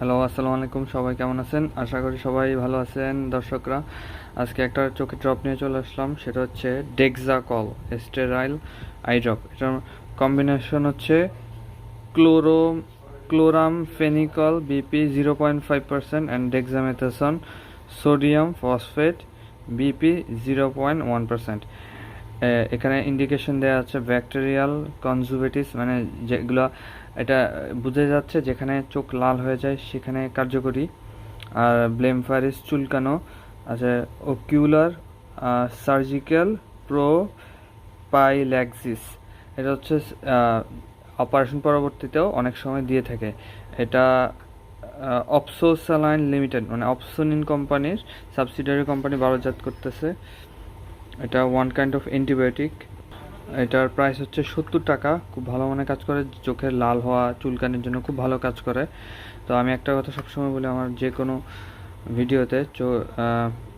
Hello, আসসালামু আলাইকুম, সবাই কেমন আছেন? আশা করি সবাই ভালো আছেন দর্শকরা। আজকে একটা চোখে ড্রপ নিয়ে চলে আসলাম, সেটা হচ্ছে Dexacol sterile eye drop এটার কম্বিনেশন হচ্ছে chloro chloramphenicol BP zero point five percent and dexamethasone sodium phosphate BP zero point one percent এখানে ইন্ডিকেশন দেওয়া আছে ব্যাকটেরিয়াল কনজুভেটিস মানে যেগুলো, এটা বুঝে যাচ্ছে যেখানে চোখ লাল হয়ে যায় সেখানে কার্যকরী। আর ব্লেমফারিস চুলকানো, আছে ওকিউলার সার্জিক্যাল প্রো পাইল্যাক্সিস এটা হচ্ছে অপারেশন পরবর্তীতেও অনেক সময় দিয়ে থাকে। এটা অপসোসালাইন লিমিটেড মানে অপসোনিন কোম্পানির সাবসিডিয়ারি কোম্পানি বারোজাত করতেছে। এটা ওয়ান কাইন্ড অফ অ্যান্টিবায়োটিক এটার প্রাইস হচ্ছে সত্তর টাকা। খুব ভালো মানে কাজ করে। চোখের লাল হওয়া, চুলকানির জন্য খুব ভালো কাজ করে। তো আমি একটা কথা সবসময় বলি, আমার যে কোনো ভিডিওতে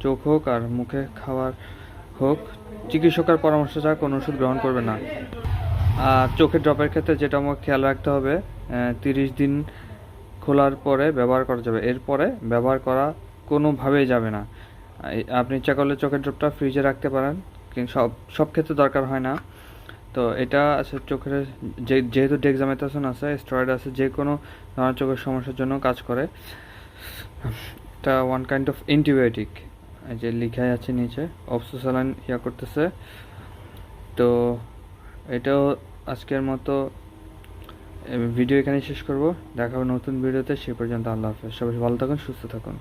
চোখ হোক আর মুখে খাওয়ার হোক, চিকিৎসকের পরামর্শ ছাড়া কোনো ওষুধ গ্রহণ করবে না। আর চোখের ড্রপের ক্ষেত্রে যেটা আমাকে খেয়াল রাখতে হবে তিরিশ দিন খোলার পরে ব্যবহার করা যাবে। এরপরে ব্যবহার করা কোনোভাবেই যাবে না। আপনি ইচ্ছা করলে চোখের ড্রপটা ফ্রিজে রাখতে পারেন কিন্তু সব সব ক্ষেত্রে দরকার হয় না। তো এটা আছে চোখের যে যেহেতু ডেক্সামেথাসন আছে স্টেরয়েড আছে যে কোনো ধরনের চোখের সমস্যার জন্য কাজ করে। এটা ওয়ান কাইন্ড অফ অ্যান্টিবায়োটিক যে লিখাই আছে নিচে, অপসোসালাইন ইয়া করতেছে। তো এটাও আজকের মতো ভিডিও এখানে শেষ করব। দেখা হবে নতুন ভিডিওতে, সে পর্যন্ত আল্লাহ হাফেজ। সবাই ভালো থাকুন, সুস্থ থাকুন।